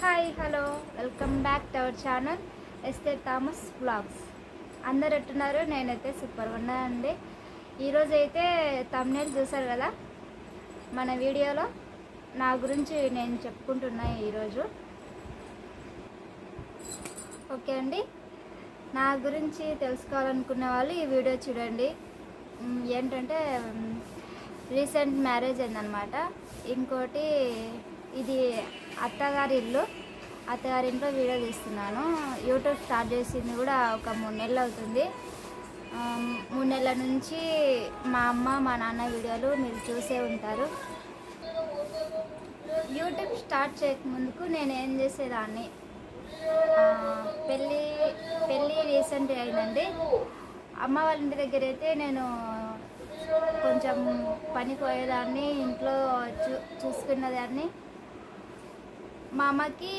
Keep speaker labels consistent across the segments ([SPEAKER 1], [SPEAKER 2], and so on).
[SPEAKER 1] Hi hello welcome back to our channel ఎస్టే Thomas blogs అందరు ఎట్టున్నారు? నేనైతే సూపర్ ఉన్నానండి ఈరోజు అయితే తమ్నేల్ చూసారు కదా? మన వీడియోలో నా గురించి నేను చెప్పుకుంటున్నా ఈరోజు ఓకే అండి. నా గురించి తెలుసుకోవాలనుకునే వాళ్ళు ఈ వీడియో చూడండి. ఏంటంటే రీసెంట్ మ్యారేజ్ అయిందనమాట ఇంకోటి ఇది అత్తగారి ఇల్లు అత్తగారి ఇంట్లో వీడియో తీస్తున్నాను. యూట్యూబ్ స్టార్ట్ చేసింది కూడా ఒక మూడు నెలలు అవుతుంది. మూడు నెలల నుంచి మా అమ్మ మా నాన్న వీడియోలు మీరు చూసే ఉంటారు. యూట్యూబ్ స్టార్ట్ చేయకముందుకు నేను ఏం చేసేదాన్ని పెళ్ళి పెళ్ళి రీసెంట్ అయిందండి. అమ్మ వాళ్ళ ఇంటి దగ్గర అయితే నేను కొంచెం పని పోయేదాన్ని ఇంట్లో చూ చూసుకున్నదాన్ని మా అమ్మకి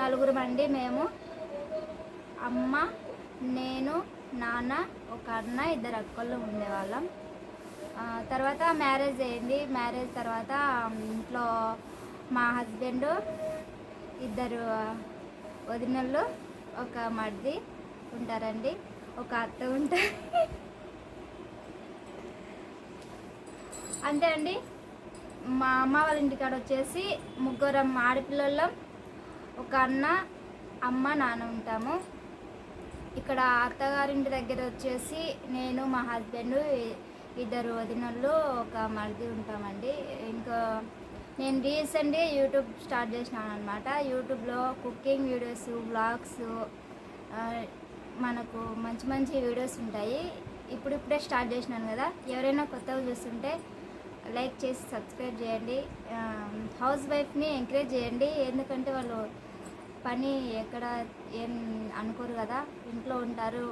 [SPEAKER 1] నలుగురు మండి మేము. అమ్మ నేను నాన్న ఒక అన్న ఇద్దరు అక్కలు ఉండేవాళ్ళం. తర్వాత మ్యారేజ్ అయింది. మ్యారేజ్ తర్వాత ఇంట్లో మా హస్బెండ్ ఇద్దరు వదినళ్ళు ఒక మర్ది ఉంటారండి. ఒక అత్త ఉంటారు అంతే అండి. మా అమ్మ వాళ్ళ ఇంటికాడ వచ్చేసి ముగ్గురం ఆడపిల్లలం ఒక అన్న అమ్మ నాన్న ఉంటాము. ఇక్కడ అత్తగారింటి దగ్గర వచ్చేసి నేను మా హస్బెండ్ ఇద్దరు వదినళ్ళు ఒక మరిది ఉంటామండి. ఇంకా నేను రీసెంట్గా యూట్యూబ్ స్టార్ట్ చేసినాను అనమాట యూట్యూబ్లో కుకింగ్ వీడియోస్ వ్లాగ్స్ మనకు మంచి మంచి వీడియోస్ ఉంటాయి. ఇప్పుడిప్పుడే స్టార్ట్ చేసినాను కదా. ఎవరైనా కొత్తగా చూస్తుంటే లైక్ చేసి సబ్స్క్రైబ్ చేయండి. హౌస్ వైఫ్ని ఎంకరేజ్ చేయండి. ఎందుకంటే వాళ్ళు పని ఎక్కడ ఏం అనుకోరు కదా. ఇంట్లో ఉంటారు.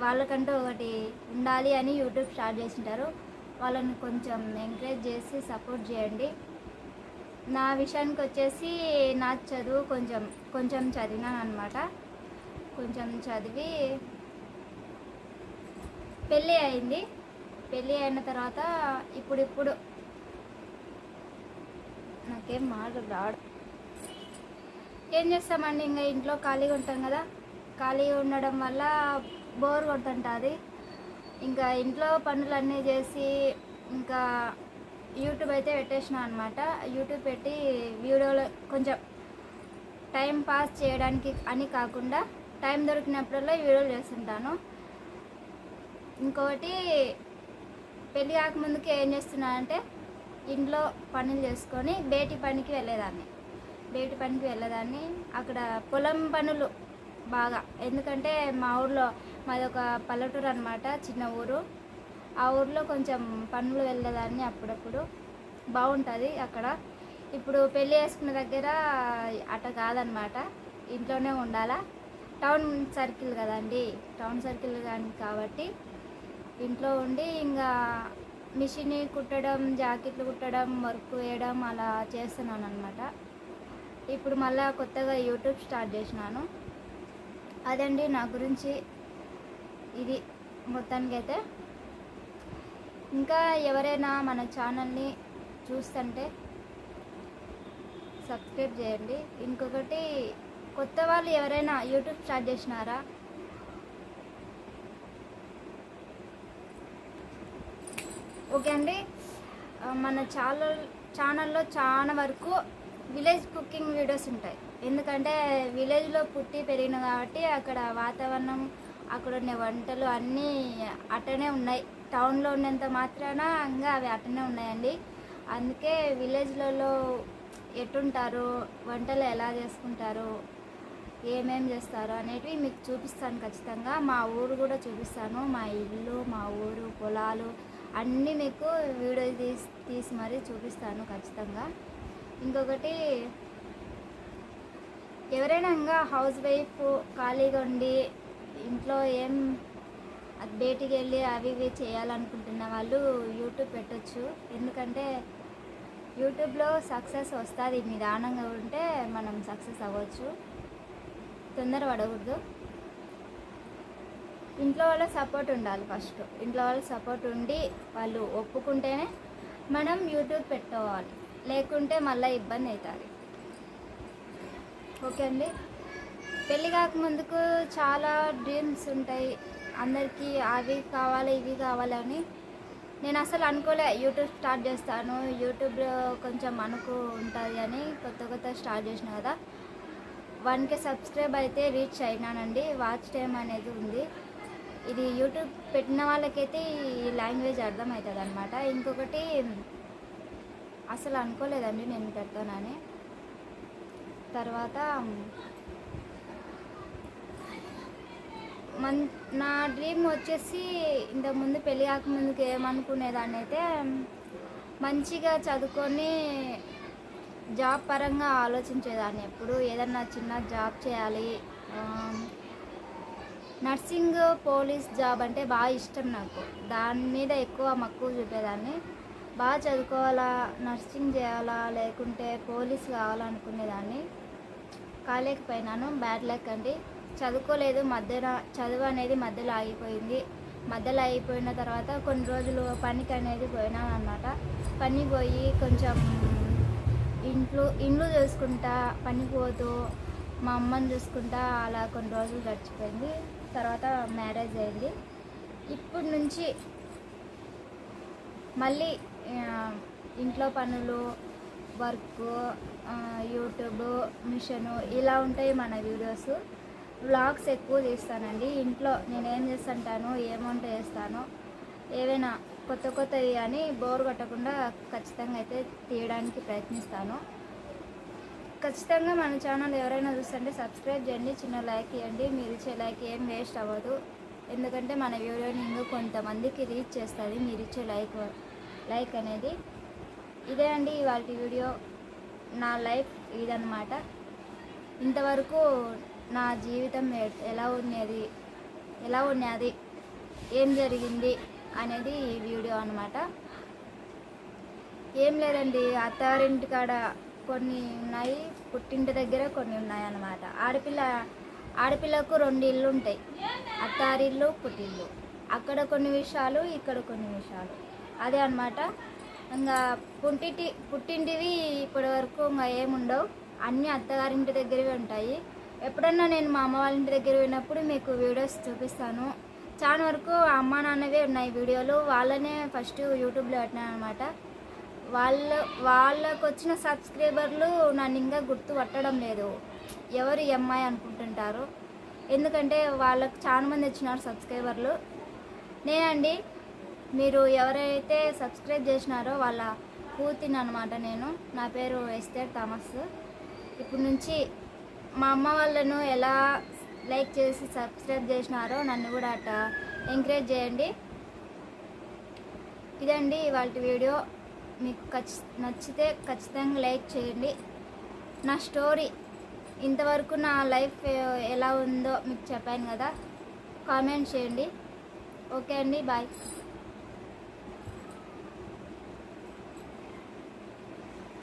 [SPEAKER 1] వాళ్ళకంటూ ఒకటి ఉండాలి అని యూట్యూబ్ స్టార్ట్ చేసింటారు. వాళ్ళని కొంచెం ఎంకరేజ్ చేసి సపోర్ట్ చేయండి. నా విషయానికి వచ్చేసి నా చదువు కొంచెం కొంచెం చదివినాను అనమాట కొంచెం చదివి పెళ్ళి అయింది. పెళ్ళి అయిన తర్వాత ఇప్పుడిప్పుడు నాకేం మాటలు రాడు. ఏం చేస్తామండి? ఇంకా ఇంట్లో ఖాళీగా ఉంటాం కదా. ఖాళీగా ఉండడం వల్ల బోర్ కొడుతుంటుంది. ఇంకా ఇంట్లో పనులన్నీ చేసి ఇంకా యూట్యూబ్ అయితే పెట్టేసిన అనమాట యూట్యూబ్ పెట్టి వీడియోలో కొంచెం టైం పాస్ చేయడానికి అని కాకుండా టైం దొరికినప్పుడల్లా వీడియోలు చేస్తుంటాను. ఇంకొకటి పెళ్ళి కాకముందుకు ఏం చేస్తున్నానంటే ఇంట్లో పనులు చేసుకొని బేటి పనికి వెళ్ళేదాన్ని. బేటి పనికి వెళ్ళేదాన్ని. అక్కడ పొలం పనులు బాగా. ఎందుకంటే మా ఊర్లో మాది ఒక పల్లెటూరు అనమాట చిన్న ఊరు. ఆ ఊర్లో కొంచెం పనులు వెళ్ళేదాన్ని అప్పుడప్పుడు. బాగుంటుంది అక్కడ. ఇప్పుడు పెళ్ళి చేసుకున్న దగ్గర అట కాదనమాట ఇంట్లోనే ఉండాలా. టౌన్ సర్కిల్ కదండి. టౌన్ సర్కిల్ కానీ కాబట్టి ఇంట్లో ఉండి ఇంకా మిషన్ కుట్టడం జాకెట్లు కుట్టడం వర్క్ వేయడం అలా చేస్తున్నాను అనమాట ఇప్పుడు మళ్ళా కొత్తగా యూట్యూబ్ స్టార్ట్ చేసినాను. అదండి నా గురించి. ఇది మొత్తానికైతే. ఇంకా ఎవరైనా మన ఛానల్ని చూస్తుంటే సబ్స్క్రైబ్ చేయండి. ఇంకొకటి కొత్త వాళ్ళు ఎవరైనా యూట్యూబ్ స్టార్ట్ చేసినారా? ఓకే అండి. మన ఛానల్ ఛానల్లో చాలా వరకు విలేజ్ కుకింగ్ వీడియోస్ ఉంటాయి. ఎందుకంటే విలేజ్లో పుట్టి పెరిగిన కాబట్టి అక్కడ వాతావరణం అక్కడ ఉండే వంటలు అన్నీ అట్టనే ఉన్నాయి. టౌన్లో ఉన్నంత మాత్రాన ఇంకా అవి అట్టనే ఉన్నాయండి. అందుకే విలేజ్లలో ఎట్టుంటారు వంటలు ఎలా చేసుకుంటారు ఏమేం చేస్తారు అనేటివి మీకు చూపిస్తాను ఖచ్చితంగా. మా ఊరు కూడా చూపిస్తాను. మా ఇల్లు మా ఊరు పొలాలు అన్నీ మీకు వీడియో తీసి తీసి మరీ చూపిస్తాను ఖచ్చితంగా. ఇంకొకటి ఎవరైనా ఇంకా హౌస్ వైఫ్ ఖాళీగా ఉండి ఇంట్లో ఏం అది బయటికి వెళ్ళి అవి ఇవి చేయాలనుకుంటున్న వాళ్ళు యూట్యూబ్ పెట్టొచ్చు. ఎందుకంటే యూట్యూబ్లో సక్సెస్ వస్తుంది. నిదానంగా ఉంటే మనం సక్సెస్ అవ్వచ్చు. తొందర పడకూడదు ఇంట్లో వాళ్ళ సపోర్ట్ ఉండాలి ఫస్ట్ ఇంట్లో వాళ్ళ సపోర్ట్ ఉండి వాళ్ళు ఒప్పుకుంటేనే మనం యూట్యూబ్ పెట్టుకోవాలి. లేకుంటే మళ్ళీ ఇబ్బంది అవుతుంది. ఓకే అండి. పెళ్ళి కాకముందుకు చాలా డ్రీమ్స్ ఉంటాయి. అందరికీ అవి కావాలి ఇవి కావాలని నేను అసలు అనుకోలే యూట్యూబ్ స్టార్ట్ చేస్తాను. యూట్యూబ్లో కొంచెం మనకు ఉంటుంది అని కొత్త కొత్త స్టార్ట్ చేసిన కదా. వన్కే సబ్స్క్రైబ్ అయితే రీచ్ అయినానండి. వాచ్ టైం అనేది ఉంది. ఇది యూట్యూబ్ పెట్టిన వాళ్ళకైతే ఈ లాంగ్వేజ్ అర్థమవుతుంది అనమాట ఇంకొకటి అసలు అనుకోలేదండి నేను పెడతానని తర్వాత మన్ నా డ్రీమ్ వచ్చేసి ఇంతకుముందు పెళ్ళి కాకముందుకు ఏమనుకునేదాన్ని అయితే మంచిగా చదువుకొని జాబ్ పరంగా ఆలోచించేదాన్ని. ఎప్పుడు ఏదన్నా చిన్న జాబ్ చేయాలి నర్సింగ్ పోలీస్ జాబ్ అంటే బాగా ఇష్టం నాకు. దాని మీద ఎక్కువ మక్కువ చూపేదాన్ని. బాగా చదువుకోవాలా నర్సింగ్ చేయాలా లేకుంటే పోలీస్ కావాలనుకునేదాన్ని. కాలేకపోయినాను బ్యాడ్ లక్ అండి. చదువుకోలేదు మధ్యన చదువు అనేది మధ్యలో ఆగిపోయింది. మధ్యలో అయిపోయిన తర్వాత కొన్ని రోజులు పనికి అనేది పోయినాను అనమాట పని పోయి కొంచెం ఇంట్లో ఇండ్లు చూసుకుంటా పనికి పోతూ మా అమ్మని చూసుకుంటా అలా కొన్ని రోజులు గడిచిపోయింది. తర్వాత మ్యారేజ్ అయింది. ఇప్పటి నుంచి మళ్ళీ ఇంట్లో పనులు వర్క్ యూట్యూబ్ మిషను ఇలా ఉంటాయి మన వీడియోస్. వ్లాగ్స్ ఎక్కువ తీస్తానండి. ఇంట్లో నేను ఏం చేస్తుంటాను ఏం వంట చేస్తాను ఏవైనా కొత్త కొత్తవి అని బోర్ కొట్టకుండా ఖచ్చితంగా అయితే తీయడానికి ప్రయత్నిస్తాను. ఖచ్చితంగా మన ఛానల్ ఎవరైనా చూస్తుంటే సబ్స్క్రైబ్ చేయండి చిన్న లైక్ ఇవ్వండి. మీరు ఇచ్చే లైక్ ఏం వేస్ట్ అవ్వదు. ఎందుకంటే మన వీడియోని ఇంకా కొంతమందికి రీచ్ చేస్తుంది. మీరు ఇచ్చే లైక్ లైక్ అనేది ఇదే అండి ఇవాళ వీడియో. నా లైఫ్ ఇదన్నమాట. ఇంతవరకు నా జీవితం ఎలా ఉన్నది ఎలా ఉన్నది ఏం జరిగింది అనేది ఈ వీడియో అనమాట ఏం లేదండి అత్తారింటి కాడ కొన్ని ఉన్నాయి పుట్టింటి దగ్గర కొన్ని ఉన్నాయి అన్నమాట ఆడపిల్ల ఆడపిల్లకు రెండు ఇల్లు ఉంటాయి. అత్తారిల్లు పుట్టిల్లు. అక్కడ కొన్ని విషయాలు ఇక్కడ కొన్ని విషయాలు. అదే అన్నమాట. ఇంకా పుట్టింటి పుట్టింటివి ఇప్పటి వరకు ఇంకా ఏముండవు. అన్నీ అత్తగారింటి దగ్గరవి ఉంటాయి. ఎప్పుడన్నా నేను మా అమ్మ వాళ్ళ ఇంటి దగ్గర పోయినప్పుడు మీకు వీడియోస్ చూపిస్తాను. చాలా వరకు అమ్మ నాన్నవే ఉన్నాయి వీడియోలు. వాళ్ళనే ఫస్ట్ యూట్యూబ్లో పెట్టినాను అనమాట వాళ్ళ వాళ్ళకు వచ్చిన సబ్స్క్రైబర్లు నన్ను ఇంకా గుర్తు పట్టడం లేదు. ఎవరు ఎంఐ అనుకుంటుంటారు? ఎందుకంటే వాళ్ళకు చాలా మంది వచ్చినారు సబ్స్క్రైబర్లు. నేనండి మీరు ఎవరైతే సబ్స్క్రైబ్ చేసినారో వాళ్ళ కూతుని అనమాట నేను. నా పేరు ఎస్తేర్ థామస్. ఇప్పుడు నుంచి మా అమ్మ వాళ్ళను ఎలా లైక్ చేసి సబ్స్క్రైబ్ చేసినారో నన్ను కూడా అట్ట ఎంకరేజ్ చేయండి. ఇదండి ఇవాళ వీడియో. మీకు ఖచ్చి నచ్చితే ఖచ్చితంగా లైక్ చేయండి. నా స్టోరీ ఇంతవరకు నా లైఫ్ ఎలా ఉందో మీకు చెప్పాను కదా. కామెంట్ చేయండి. ఓకే అండి బాయ్.